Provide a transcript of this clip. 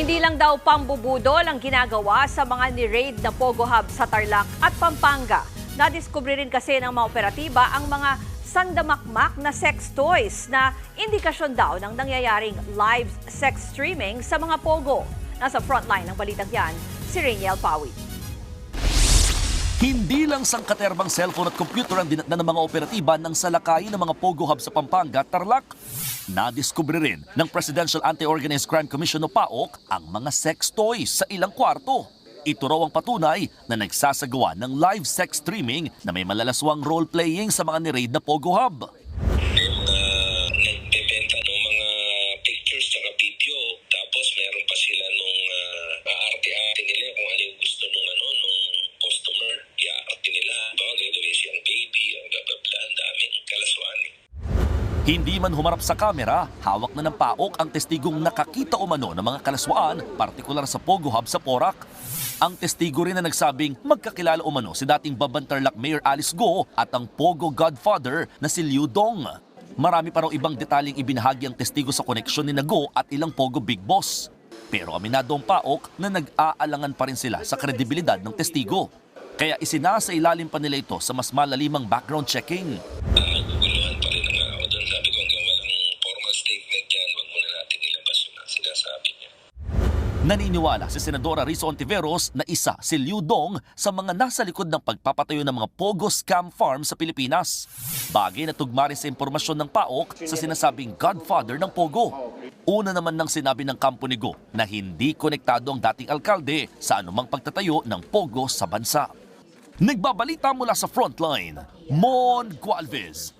Hindi lang daw pambubudol ang ginagawa sa mga ni-raid na Pogo Hub sa Tarlac at Pampanga. Nadiskubre rin kasi ng mga operatiba ang mga sandamakmak na sex toys na indikasyon daw ng nangyayaring live sex streaming sa mga Pogo. Nasa frontline ng balitang yan, si Rainiel Pawi. Hindi lang sangkaterbang cellphone at computer ang dinatna ng mga operatiba ng salakayin ng mga Pogo Hub sa Pampanga, Tarlac. Nadiskubre rin ng Presidential Anti-Organized Crime Commission o PAOK ang mga sex toys sa ilang kwarto. Ito raw ang patunay na nagsasagawa ng live sex streaming na may malalaswang role-playing sa mga ni-raid na Pogo Hub. may mga nagbebenta ng mga pictures at video tapos meron pa sila nung uh, kalaswaan eh. Hindi man humarap sa kamera, hawak na ng paok ang testigong nakakita umano ng mga kalaswaan, partikular sa Pogo Hub sa Porac. Ang testigo rin na nagsabing magkakilala umano si dating Babantarlac Mayor Alice Go at ang Pogo Godfather na si Liu Dong. Marami pa raw ibang detalyeng ibinahagi ang testigo sa koneksyon ni Go at ilang Pogo Big Boss. Pero aminado ang paok na nag-aalangan pa rin sila sa kredibilidad ng testigo. Kaya isinasa ilalim pa nila ito sa mas malalimang background checking. Pa rin ang ako doon sabi ko hanggang walang formal statement yan wag muna natin ilabas yung sinasabi niya Naniniwala si Senadora Rizzo Ontiveros na isa si Liu Dong sa mga nasa likod ng pagpapatayo ng mga Pogo Scam Farm sa Pilipinas. Bagay na tugma rin sa impormasyon ng PAOK sa sinasabing godfather ng Pogo. Una naman nang sinabi ng kampo ni Go na hindi konektado ang dating alkalde sa anumang pagtatayo ng Pogo sa bansa. Nagbabalita mula sa frontline, Mon Gualvez,